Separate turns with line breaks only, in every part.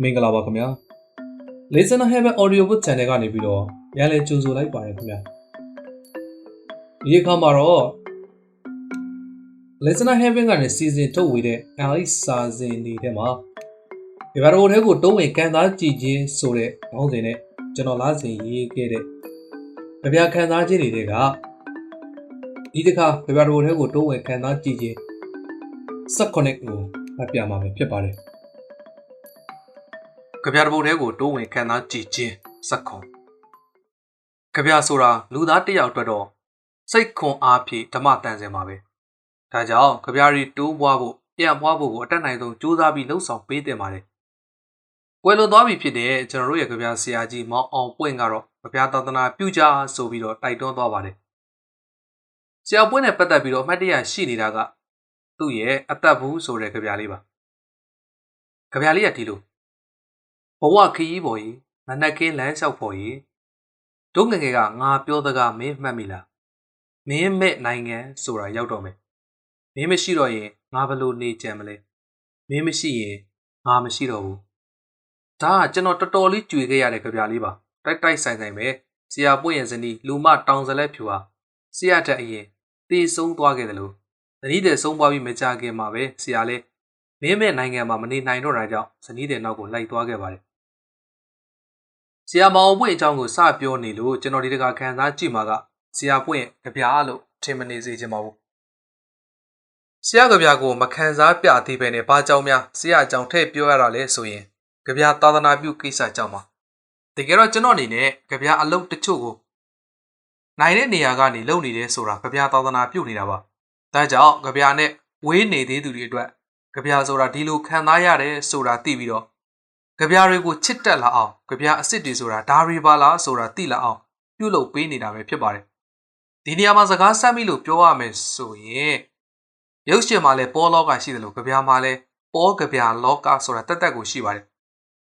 မင်္ဂလာပါခင်ဗျာ Listen to Heaven Audio Book Channel ကနေပြီးတော့ပြန်လည်ကြိုဆိုလိုက်ပါတယ်ခင်ဗျာဒီအခါမှာတော့ Listen to Heaven ကနေစီစဉ်ထုတ်ဝေတဲ့ Alice စာစဉ်တွေထဲမှာဒီဘာရိုထဲကိုတုံးဝင်ကန်သားကြည့်ခြင်းဆိုတဲ့ခေါင်းစဉ်နဲ့ကျွန်တော်လားစဉ်ရေးခဲ့တဲ့ကြပြခံစားခြင်းတွေကဒီတစ်ခါကြပြရိုထဲကိုတုံးဝင်ခံသားကြည့်ခြင်း subconnect ကိုဖတ်ပြမှာပဲဖြစ်ပါတယ် ကြပြတပုတ်ထဲကိုတိုးဝင်ခံစားကြည့်ခြင်းစက်ခွန်ကြပြဆိုတာလူသားတစ်ယောက်အတွက်တော့စိတ်ခွန်အားဖြင့်ဓမ္မတန်စင်ပါပဲဒါကြောင့်ကြပြရီတိုးပွားဖို့ပြန်ပွားဖို့ကိုအတက်နိုင်ဆုံးကြိုးစားပြီးလှုပ်ဆောင်ပေးတင်ပါတယ်ကွယ်လွန်သွားပြီဖြစ်တဲ့ကျွန်တော်တို့ရဲ့ကြပြဆရာကြီးမောင်အောင်ပွင့်ကတော့ကြပြသာသနာပြုကြဆိုပြီးတော့တိုက်တွန်းသွားပါတယ်ဆရာပွင့်နဲ့ပတ်သက်ပြီးတော့အမှတ်တရရှိနေတာကသူ့ရဲ့အသက်ဘူးဆိုတဲ့ကြပြလေးပါကြပြလေးကဒီလို ဘဝခရီးပေါ်ကြီးမနက်ကင်းလမ်းလျှောက်ဖို့ကြီးတို့ငယ်ငယ်ကငါပြောတကားမင်းမှတ်မိလားမင်းမဲ့နိုင်ငံဆိုတာရောက်တော့မယ်မင်းမရှိတော့ရင်ငါဘယ်လိုနေကြံမလဲမင်းမရှိရင်ငါမရှိတော့ဘူးဒါကကျွန်တော်တော်တော်လေးကြွေခဲ့ရတဲ့ကြပြလေးပါတိုက်တိုက်ဆိုင်ဆိုင်ပဲဆရာပွင့်ရင်စနီလူမတောင်စလက်ဖြူဟာဆရာတက်အရင်တေဆုံးသွားခဲ့တယ်လို့ဇနီးတဲ့ဆုံးပွားပြီးမကြခင်မှာပဲဆရာလေးမင်းမဲ့နိုင်ငံမှာမနေနိုင်တော့တာကြောင့်ဇနီးတဲ့နောက်ကိုလိုက်သွားခဲ့ပါတယ် ဆရာမောင်ပွင့်အကြောင်းကိုစပြောနေလို့ကျွန်တော်ဒီတခါခံစားကြည့်မှာကဆရာပွင့်ကြပြားလို့ထင်မနေစေချင်ပါဘူးဆရာကြပြားကိုမခံစားပြသေးပဲနဲ့ဘာကြောင့်များဆရာအကြောင်းထည့်ပြောရတာလဲဆိုရင်ကြပြားသာသနာပြုကိစ္စကြောင့်ပါတကယ်တော့ကျွန်တော်အနေနဲ့ကြပြားအလုပ်တချို့ကိုနိုင်တဲ့နေရာကနေလုပ်နေတယ်ဆိုတာကြပြားသာသနာပြုနေတာပါဒါကြောင့်ကြပြားနဲ့ဝေးနေသေးသူတွေအတွက်ကြပြားဆိုတာဒီလိုခံစားရတယ်ဆိုတာသိပြီးတော့ ကြပြားတွေကိုချစ်တက်လာအောင်ကြပြားအစ်စ်တွေဆိုတာဒါတွေပါလားဆိုတာသိလာအောင်ပြုလုပ်ပေးနေတာပဲဖြစ်ပါတယ်ဒီနေရာမှာစကားဆက်မိလို့ပြောရမယ်ဆိုရင်ရုပ်ရှင်မှာလည်းပေါ်လောကရှိတယ်လို့ကြပြားမှာလည်းပေါ်ကြပြားလောကဆိုတာတက်တက်ကိုရှိပါတယ်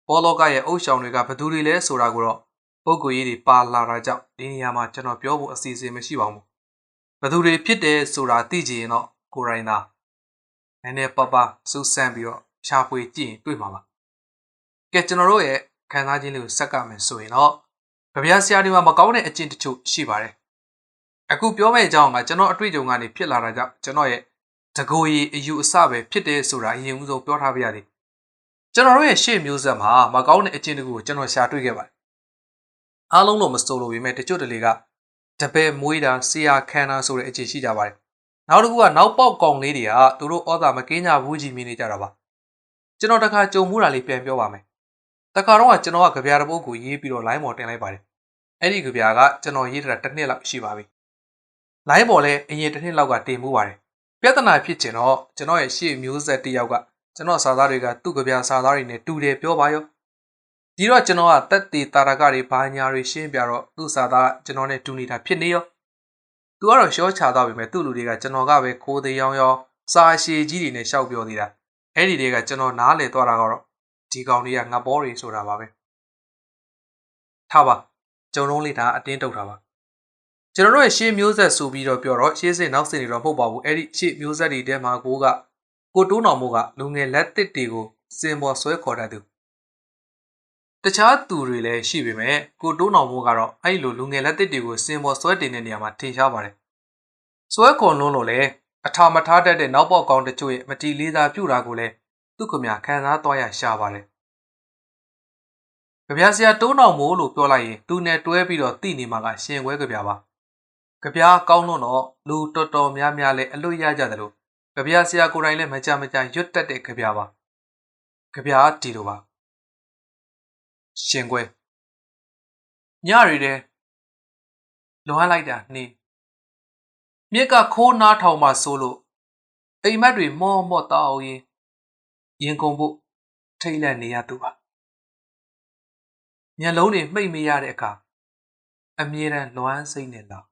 ပေါ်လောကရဲ့အုပ်ဆောင်တွေကဘယ်သူတွေလဲဆိုတာကိုတော့ပုဂ္ဂိုလ်ရေးတွေပါလာတာကြောင့်ဒီနေရာမှာကျွန်တော်ပြောဖို့အစီအစဉ်မရှိပါဘူးဘယ်သူတွေဖြစ်တယ်ဆိုတာသိကြရင်တော့ကိုရိုင်းသားနည်းနည်းပပစူးစမ်းပြီးတော့ရှာဖွေကြည့်ရင်တွေ့မှာပါ ကဲကျွန်တော်တို့ရဲ့ခံစားခြင်းလေးကိုစက်ကမယ်ဆိုရင်တော့ကြပြားဆရာတွေမှာမကောင်းတဲ့အကျင့်တချို့ရှိပါတယ်အခုပြောမယ့်အကြောင်းကကျွန်တော်အတွေ့အကြုံကနေဖြစ်လာတာကြောင့်ကျွန်တော်ရဲ့တကိုယ်ရည်အယူအဆပဲဖြစ်တယ်ဆိုတာအရင်ဦးဆုံးပြောထားပြရသည်ကျွန်တော်တို့ရဲ့ရှေ့မျိုးဆက်မှာမကောင်းတဲ့အကျင့်တကူကိုကျွန်တော်ရှာတွေ့ခဲ့ပါတယ်အားလုံးတော့မစိုးလို့ပေမဲ့တချို့တလေကတပည့်မွေးတာဆရာခန္ဓာဆိုတဲ့အကျင့်ရှိကြပါတယ်နောက်တစ်ခုကနောက်ပေါက်ကောင်လေးတွေကသူတို့ဩသာမကင်းကြဘူးကြီးမြင်နေကြတာပါကျွန်တော်တခါကြုံမှုတာလေးပြန်ပြောပါမယ် တခါတော့ကျွန်တော်ကကြပြားတစ်ပုဒ်ကိုရေးပြီးတော့ line ပေါ်တင်လိုက်ပါတယ်အဲ့ဒီကြပြားကကျွန်တော်ရေးတာတစ်နှစ်လောက်ရှိပါပြီ line ပေါ်လဲအရင်တစ်နှစ်လောက်ကတင်မှုပါတယ်ပြဿနာဖြစ်ချင်တော့ကျွန်တော်ရဲ့ရှေ့မျိုးဆက်တစ်ယောက်ကကျွန်တော်စာသားတွေကသူ့ကြပြားစာသားတွေနဲ့တူတယ်ပြောပါရောဒီတော့ကျွန်တော်ကတက်တီတာရကတွေဘာညာတွေရှင်းပြတော့သူ့စာသားကျွန်တော်နဲ့တူနေတာဖြစ်နေရောသူကတော့ရှော့ချသွားပြီမဲ့သူ့လူတွေကကျွန်တော်ကပဲခိုးသေးရောင်းရောစာရှည်ကြီးတွေနဲ့ရှောက်ပြောသေးတာအဲ့ဒီတွေကကျွန်တော်နားလေသွားတာကတော့ ဒီကောင်တွေကငါဘောတွေဆိုတာပါပဲထားပါကျုံလုံးလေးဒါအတင်းတုတ်တာပါကျွန်တော်တို့ရဲ့ရှေးမျိုးဆက်ဆိုပြီးတော့ပြောတော့ရှေးစစ်နောက်စစ်တွေတော့မဟုတ်ပါဘူးအဲ့ဒီရှေးမျိုးဆက်တွေထဲမှာကိုကကိုတိုးတော်မို့ကလူငယ်လက်တစ်တွေကိုစင်ပေါ်ဆွဲခေါ်တတ်သူတခြားသူတွေလည်းရှိပေမဲ့ကိုတိုးတော်မို့ကတော့အဲ့လိုလူငယ်လက်တစ်တွေကိုစင်ပေါ်ဆွဲတင်တဲ့နေရာမှာထင်ရှားပါတယ်ဆွဲခေါ်လုံးလို့လည်းအထာမထားတတ်တဲ့နောက်ပေါက်ကောင်တချို့ရဲ့မတီလေးသာပြုတာကိုလည်း သူခမခံစားသွားရရှာပါတယ်။ကြပြဆရာတိုးတော်မိုးလို့ပြောလိုက်ရင်သူနဲ့တွဲပြီးတော့တည်နေမှာကရှင်ခွဲကြပြပါ။ကြပြကောင်းလို့တော့လူတော်တော်များများလည်းအလွတ်ရကြတယ်လို့ကြပြဆရာကိုယ်တိုင်လည်းမကြမကြရွတ်တက်တဲ့ကြပြပါ။ကြပြဒီလိုပါ။ရှင်ခွဲညရီတဲ့လွမ်းလိုက်တာနေမြက်ကခိုးနားထောင်မှဆိုလို့အိမ်မက်တွေမော့မော့တောက်ရင် ရင်ကုန်ဖို့ထိတ်လန့်နေရသူပါမျက်လုံးတွေမှိတ်မရတဲ့အခါအမြဲတမ်းလွမ်းစိတ်နဲ့လော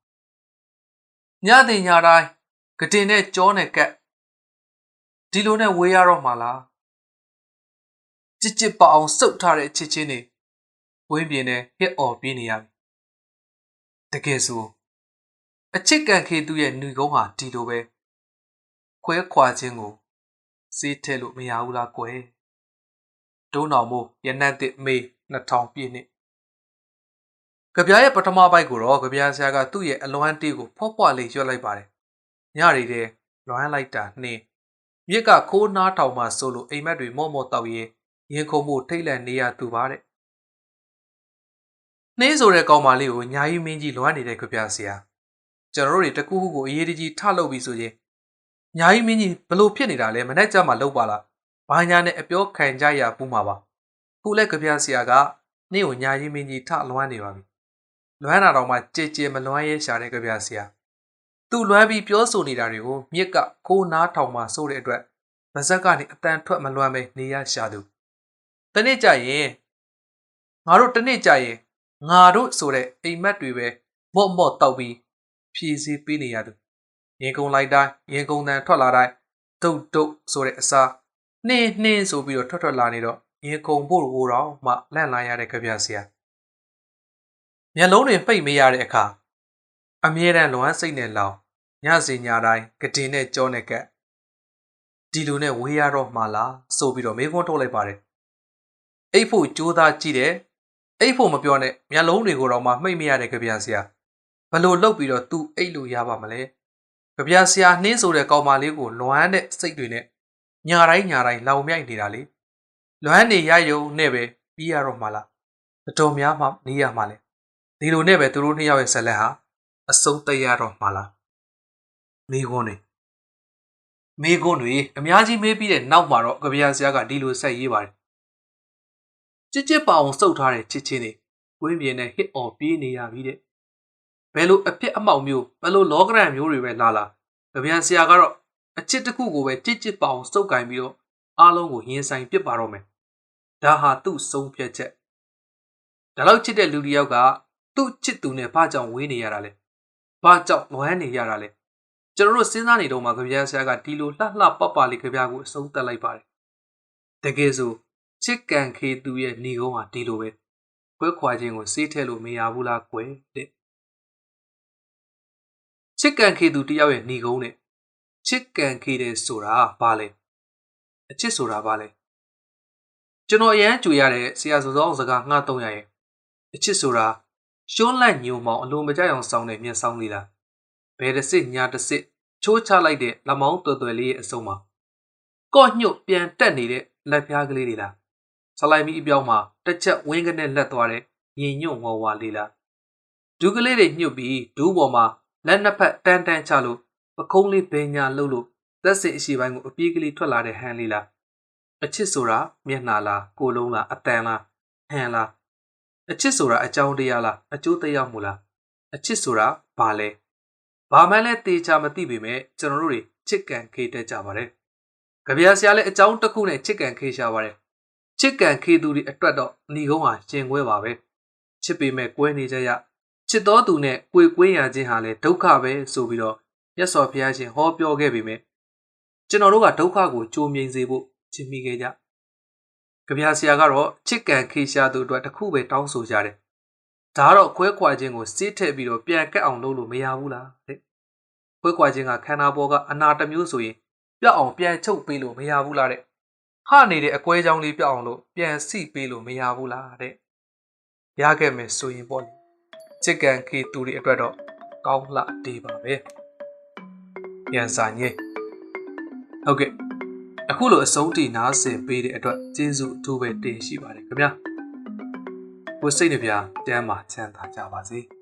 ညတင်ညတိုင်းကတင်နဲ့ကြောနဲ့ကက်ဒီလိုနဲ့ဝေးရတော့မှလားကြစ်ကြစ်ပအောင်စုပ်ထားတဲ့ချစ်ချင်းတွေဝင်းပြင်းနဲ့ဟစ်အော်ပြေးနေရပြီတကယ်ဆိုအချစ်ကန်ခေသူရဲ့ຫນွေကုန်းဟာဒီလိုပဲခွဲခွာခြင်းကို စေးထဲလို့မရဘူးလားကွယ်ဒုံနောင်မိုးရနတ်တစ်မေ2000ပြည့်နှစ်ကြပြားရဲ့ပထမပိုက်ကိုတော့ကြပြားဆရာကသူ့ရဲ့အလွမ်းတေးကိုဖွက်ဖွက်လေးရွက်လိုက်ပါတယ်ညရီတဲ့လွမ်းလိုက်တာနှင်းမြစ်ကခိုးနားထောင်မှဆိုလို့အိမ်မက်တွေမော့မော့တောက်ရင်ရင်ခုန်မှုထိတ်လန့်နေရသူပါတဲ့နှင်းဆိုတဲ့ကောင်မလေးကိုညာကြီးမင်းကြီးလွမ်းနေတဲ့ကြပြားဆရာကျွန်တော်တို့တွေတကူးခုကိုအရေးတကြီးထလုပ်ပြီးဆိုရင် ညာကြီးမင်းကြီးဘလို့ဖြစ်နေတာလဲမနဲ့ကြမှာလောက်ပါလားဘာညာနဲ့အပြောခံကြရပူးမှာပါခုလဲကြပြဆရာကနင့်ကိုညာကြီးမင်းကြီးထလွမ်းနေပါပြီလွမ်းတာတော့မှကြည်ကြည်မလွမ်းရဲရှာတဲ့ကြပြဆရာသူ့လွမ်းပြီးပြောဆိုနေတာတွေကိုမြစ်ကခိုးနားထောင်မှဆိုတဲ့အတွက်ဗဇက်ကနေအတန်ထွက်မလွမ်းပဲနေရရှာသူတနေ့ကျရင်ငါတို့တနေ့ကျရင်ငါတို့ဆိုတဲ့အိမ်မက်တွေပဲမော့မော့တောက်ပြီးဖြည့်စည်းပေးနေရသူ ရင်ကုန်လိုက်တိုင်းရင်ကုန်တန်ထွက်လာတိုင်းဒုတ်ဒုတ်ဆိုတဲ့အစားနှင်းနှင်းဆိုပြီးတော့ထွက်ထွက်လာနေတော့ရင်ကုန်ဖို့ဟိုတော့မှလန့်လာရတဲ့ကြပြဆရာမျက်လုံးတွေပိတ်မရတဲ့အခါအမြဲတမ်းလွမ်းစိတ်နဲ့လောင်ညစီညတိုင်းကတင်နဲ့ကြောနဲ့ကက်ဒီလိုနဲ့ဝေးရတော့မှလားဆိုပြီးတော့မေးခွန်းထုတ်လိုက်ပါတယ်အိတ်ဖို့ကြိုးသားကြည့်တယ်အိတ်ဖို့မပြောနဲ့မျက်လုံးတွေကိုတော့မှမှိတ်မရတဲ့ကြပြဆရာဘလို့လုတ်ပြီးတော့သူ့အိတ်လို့ရပါမလဲ ကြပြဆရာနှင်းဆိုတဲ့ကောင်မလေးကိုလွမ်းတဲ့စိတ်တွေနဲ့ညာတိုင်းညာတိုင်းလောင်မြိုက်နေတာလေလွမ်းနေရယုံနဲ့ပဲပြီးရတော့မှလားအတော်များမှနေရမှလဲဒီလိုနဲ့ပဲသူတို့နှစ်ယောက်ရဲ့ဇလက်ဟာအဆုံးတရတော့မှလားမိခွန်းတွေမိခွန်းတွေအများကြီးမေးပြီးတဲ့နောက်မှာတော့ကြပြဆရာကဒီလိုဆက်ရေးပါတယ်ချစ်ချစ်ပါအောင်စုပ်ထားတဲ့ချစ်ချင်းတွေဝင်းပြင်းနဲ့ဟစ်အော်ပြေးနေရပြီတဲ့ ဘယ်လိုအဖြစ်အမောက်မျိုးဘယ်လိုလောကရန်မျိုးတွေပဲလာလာကြပြဆရာကတော့အချစ်တစ်ခုကိုပဲကြစ်ကြစ်ပအောင်စုပ်ကင်ပြီးတော့အားလုံးကိုရင်ဆိုင်ပစ်ပါတော့မယ်ဒါဟာသူ့ဆုံးဖြတ်ချက်ဒါလောက်ချစ်တဲ့လူတစ်ယောက်ကသူ့ချစ်သူနဲ့ဘာကြောင့်ဝေးနေရတာလဲဘာကြောင့်လွမ်းနေရတာလဲကျွန်တော်တို့စဉ်းစားနေတော့မှကြပြဆရာကဒီလိုလှလှပပလေးကြပြကိုအဆုံးသတ်လိုက်ပါတယ်တကယ်ဆိုချစ်ကန်ခေသူရဲ့ဏီကုန်းဟာဒီလိုပဲခွဲခွာခြင်းကိုစေးထဲလို့မရဘူးလားကွယ်တဲ့ ချစ်ကန်ခေသူတယောက်ရဲ့ဏီကုန်းနဲ့ချစ်ကန်ခေတယ်ဆိုတာဘာလဲအချစ်ဆိုတာဘာလဲကျွန်တော်အရန်ကြွေရတဲ့ဆရာစောစောစကားငှားသုံးရရဲ့အချစ်ဆိုတာရှုံးလက်ညုံမောင်အလိုမကြအောင်စောင်းတဲ့မျက်စောင်းလေးလားဘယ်တစ်စစ်ညာတစ်စစ်ချိုးချလိုက်တဲ့လမောင်းတွယ်တွယ်လေးရဲ့အစုံမှာကော့ညွတ်ပြန်တက်နေတဲ့လက်ပြားကလေးတွေလားဆလိုက်မီအပြောင်းမှာတစ်ချက်ဝင်းကနေလက်သွားတဲ့ရင်ညွန့်ဝဝလေးလားဒူးကလေးတွေညှုတ်ပြီးဒူးပေါ်မှာ လက်နှစ်ဖက်တန်းတန်းချလို့ပကုံးလေးဘင်းညာလှုပ်လို့သက်စင်အရှိပိုင်းကိုအပြေးကလေးထွက်လာတဲ့ဟန်လေးလားအချစ်ဆိုတာမျက်နှာလားကိုလုံးလားအတန်လားဟန်လားအချစ်ဆိုတာအကြောင်းတရားလားအကျိုးတရားမှုလားအချစ်ဆိုတာဘာလဲဘာမှလည်းတေချာမသိပေမဲ့ကျွန်တော်တို့တွေချစ်ကန်ခေတတ်ကြပါတယ်ကြပြဆရာလည်းအကြောင်းတစ်ခုနဲ့ချစ်ကန်ခေရှာပါတယ်ချစ်ကန်ခေသူတွေအတွက်တော့ဏီကုန်းဟာရှင်ခွဲပါပဲချစ်ပေမဲ့ကွဲနေကြရ ချစ်တော်သူနဲ့ကိုယ်ကွင်းရခြင်းဟာလည်းဒုက္ခပဲဆိုပြီးတော့မြတ်စွာဘုရားရှင်ဟောပြောခဲ့ပေမဲ့ကျွန်တော်တို့ကဒုက္ခကိုကြိုးမြိန်စေဖို့ချစ်မိခဲ့ကြ။ကြပြဆရာကတော့ချစ်ကန်ခေရှာသူအတွက်တခုပဲတောင်းဆိုကြတယ်။ဒါကတော့ခွဲခွာခြင်းကိုစီးထည့်ပြီးတော့ပြန်ကက်အောင်လုပ်လို့မရဘူးလားတဲ့။ခွဲခွာခြင်းကခန္ဓာပေါ်ကအနာတမျိုးဆိုရင်ပြောက်အောင်ပြန်ချုပ်ပေးလို့မရဘူးလားတဲ့။ဟနေတဲ့အကွဲကြောင်းလေးပြောက်အောင်လို့ပြန်စီပေးလို့မရဘူးလားတဲ့။ရခဲ့မယ်ဆိုရင်ပေါ့။ ချစ်ကန်ခေသူတွေအတွက်တော့ကောင်းလှတေးပါပဲ။ပြန်စာညေဟုတ်ကဲ့အခုလိုအဆုံးထိနားဆင်ပေးတဲ့အတွက်ကျေးဇူးအထူးပဲတင်ရှိပါတယ်ခင်ဗျာကိုစိတ်နှပြတမ်းမှာချမ်းသာကြပါစေ။